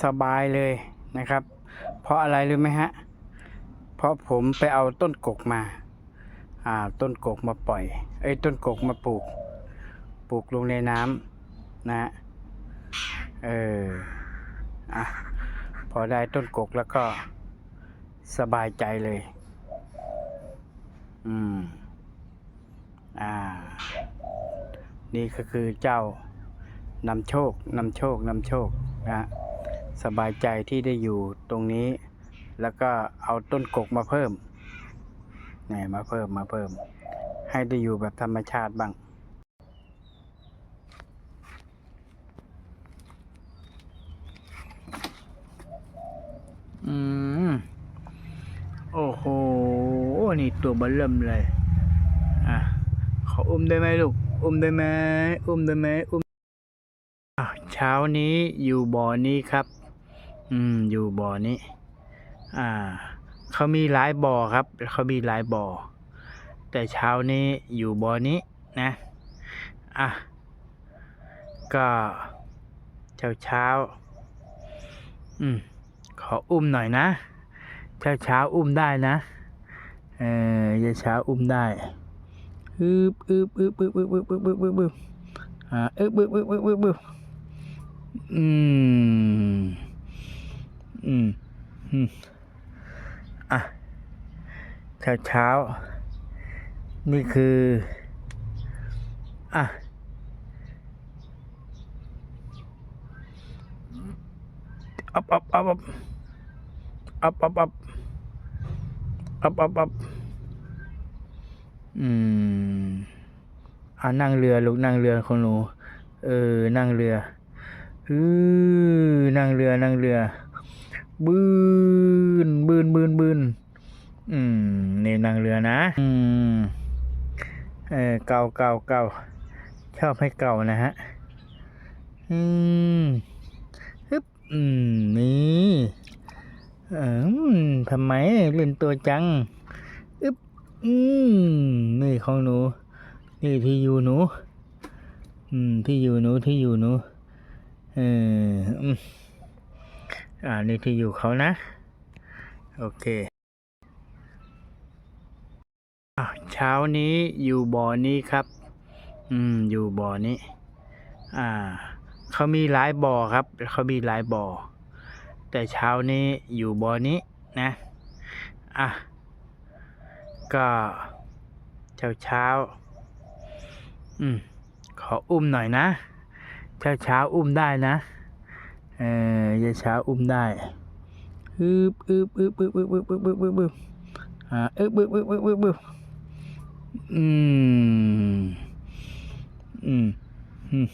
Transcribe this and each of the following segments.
สบายเลยนะครับ เพราะอะไรรู้ไหมฮะ เพราะผมไปเอาต้นกกมา อ่า ต้นกกมาปล่อย เอ้ย ต้นกกมาปลูก ปลูกลงในน้ำนะฮะ เออ อะ พอได้ต้นกกแล้วก็สบายใจเลย อืม อ่า นี่ก็คือเจ้านำโชคนำโชคนำโชคนะฮะ สบายใจที่ได้อยู่ตรงนี้ แล้วก็เอาต้นกกมาเพิ่มนี่มาเพิ่มมาเพิ่ม ให้ได้อยู่แบบธรรมชาติบ้างอืมโอ้โห นี่ตัวบัลเริ่มเลย อะ ขออุ้มได้ไหมลูก อุ้มได้ไหม อุ้มได้ไหมอุ้มเช้านี้อยู่บ่อนี้ครับ อืม อยู่บ่อนี้ อ่า เขามีหลายบ่อครับ เขามีหลายบ่อ แต่เช้านี้อยู่บ่อนี้นะ อะ ก็เช้าเช้า อืม ขออุ้มหน่อยนะ เช้าเช้าอุ้มได้นะ เออเช้าเช้าอุ้มได้อึบอึบอึบอึบอึบอึบอึบอึบอึบอึบอ่าอึบอึบอึบอึบอึบอึบอืม อืมอืมอะเช้าเช้า นี่คือ อะอัพอัพอัพอัพอัพอัพอัพอัพอัพอัพอืมอ่านั่งเรือลูกนั่งเรือของหนู เออ นั่งเรืออือนั่งเรือนั่งเรือ บืนบืนบืนบืนอืมนี่นั่งเรือนะ อืมเออเก่าเก่าเก่าชอบให้เก่านะฮะ อืมฮึบอืมนี่เออทำไมเล่นตัวจังอืมนี่ของหนู นี่ที่อยู่หนู อืมที่อยู่หนูที่อยู่หนู เออ อ่านี่ที่อยู่เขานะ โอเคอะเช้านี้อยู่บ่อนี้ครับ อืม อยู่บ่อนี้ อ่า เขามีหลายบ่อครับ เขามีหลายบ่อ แต่เช้านี้อยู่บ่อนี้นะ อะ ก็เช้าเช้า อืม ขออุ้มหน่อยนะ เช้าเช้าอุ้มได้นะ ออเช้าเช้าอุ้มได้อึบอึบอึบอึบอึบอึบอึบอึบอึบอึบอ่าอึบอึบอึบอึบอึบอึบอืมอืมอืม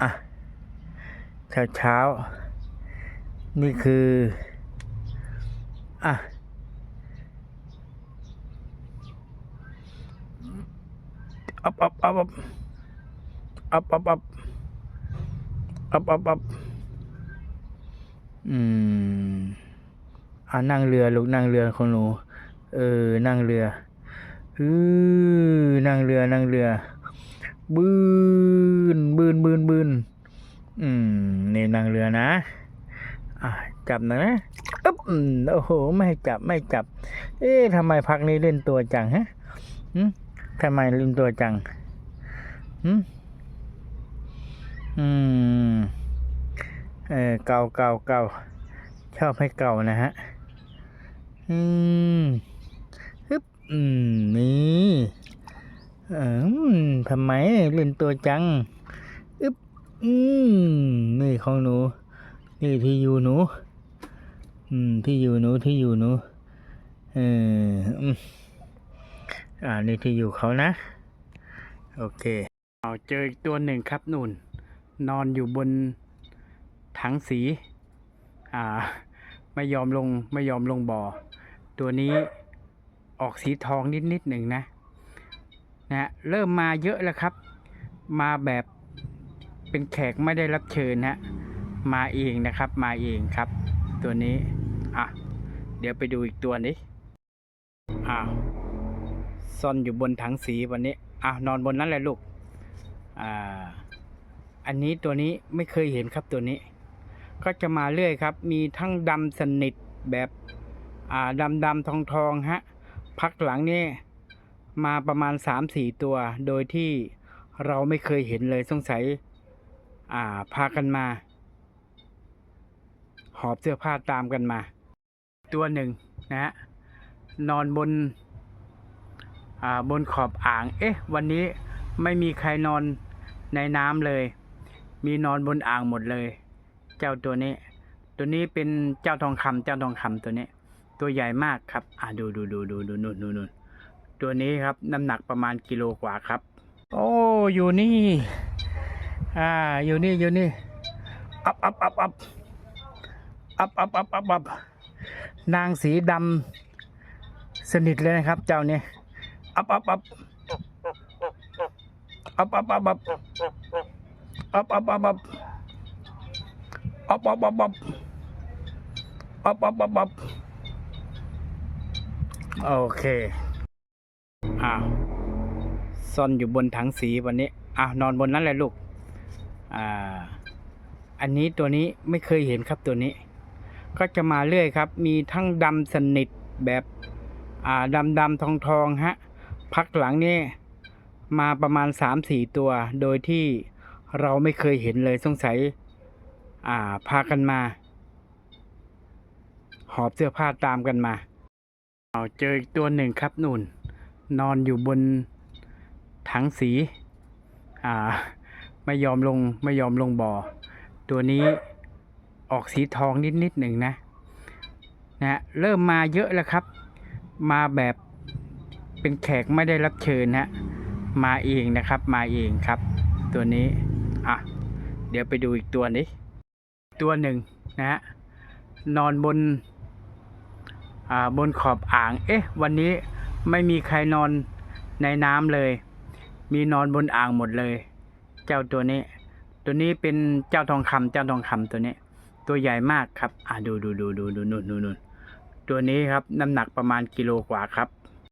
อะเช้าเช้านี่คืออะอัพอัพอัพอัพอัพอัพอัพอัพอัพ อืมอ่านั่งเรือลูกนั่งเรือของหนู เออ นั่งเรืออือนั่งเรือนั่งเรือ บืนบืนบืนบืนอืมนี่นั่งเรือนะ อะจับหน่อยนะอึ๊บอืมโอ้โห ไม่จับไม่จับ เอ๊ะทำไมพักนี้เล่นตัวจังฮะหืมทำไมลืมตัวจังหืมอืม เออเก่าเก่าเก่าชอบให้เก่านะฮะ อืมฮึบอืม นี่เออทำไมเล่นตัวจังอึบอืม นี่ของหนู นี่ที่อยู่หนู อืม ที่อยู่หนู ที่อยู่หนู เอออืมอ่า นี่ที่อยู่เขานะ โอเค เอาเจออีกตัวหนึ่งครับนุ่น นอนอยู่บน ถังสีอ่าไม่ยอมลงไม่ยอมลงบ่อ ตัวนี้ออกสีทองนิดนิดหนึ่งนะนะฮะเริ่มมาเยอะแล้วครับ มาแบบเป็นแขกไม่ได้รับเชิญฮะมาเองนะครับมาเองครับ ตัวนี้อะเดี๋ยวไปดูอีกตัวนี้อ้าวซ่อนอยู่บนถังสีวันนี้อะนอนบนนั้นแหละลูกอ่าอันนี้ตัวนี้ไม่เคยเห็นครับตัวนี้ ก็จะมาเรื่อยครับ มีทั้งดำสนิทแบบอ่าดำดำทองทองฮะ พักหลังนี่มาประมาณสามสี่ตัว โดยที่เราไม่เคยเห็นเลยสงสัย อ่า พากันมา หอบเสื้อผ้าตามกันมา ตัวหนึ่งนะฮะนอนบน อ่า บนขอบอ่าง เอ๊ะ วันนี้ไม่มีใครนอนในน้ำเลย มีนอนบนอ่างหมดเลย เจ้าตัวนี้ ตัวนี้เป็นเจ้าทองคำเจ้าทองคำตัวนี้ ตัวใหญ่มากครับ อ่าดูดูดูดูดูนู่นนู่นนู่นตัวนี้ครับน้ำหนักประมาณกิโลกว่าครับ โอ้อยู่นี่ อ่าอยู่นี่อยู่นี่อัพอัพอัพอัพอัพอัพอัพอัพอัพนางสีดำสนิทเลยนะครับ เจ้าเนี่ยอัพอัพอัพอัพอัพอัพอัพอัพอัพอัพ อัพอัพอัพอัพอัพอัพอัพอัพอัพอัพอัพอัพโอเค อ้าว ซ่อนอยู่บนถังสีวันนี้ อ้าว นอนบนนั้นแหละลูก อ่า อันนี้ตัวนี้ไม่เคยเห็นครับตัวนี้ ก็จะมาเรื่อยครับ มีทั้งดำสนิทแบบ อ่าดำดำทองทองฮะ พักหลังนี่มาประมาณสามสี่ตัว โดยที่เราไม่เคยเห็นเลยสงสัย อ่า พากันมา หอบเสื้อผ้าตามกันมาเอาเจออีกตัวหนึ่งครับนุ่น นอนอยู่บนถังสี อ่า ไม่ยอมลงไม่ยอมลงบ่อ ตัวนี้ออกสีทองนิดนิดหนึ่งนะนะเริ่มมาเยอะแล้วครับ มาแบบเป็นแขกไม่ได้รับเชิญฮะมาเองนะครับ มาเองครับ ตัวนี้ อะ เดี๋ยวไปดูอีกตัวนี้ ตัวหนึ่งนะฮะนอนบนอ่าบนขอบอ่าง เอ๊ะ วันนี้ไม่มีใครนอนในน้ำเลย มีนอนบนอ่างหมดเลย เจ้าตัวนี้ ตัวนี้เป็นเจ้าทองคำเจ้าทองคำตัวนี้ ตัวใหญ่มากครับ อ่าดูดูดูดูดูนู่นนู่นตัวนี้ครับน้ำหนักประมาณกิโลกว่าครับ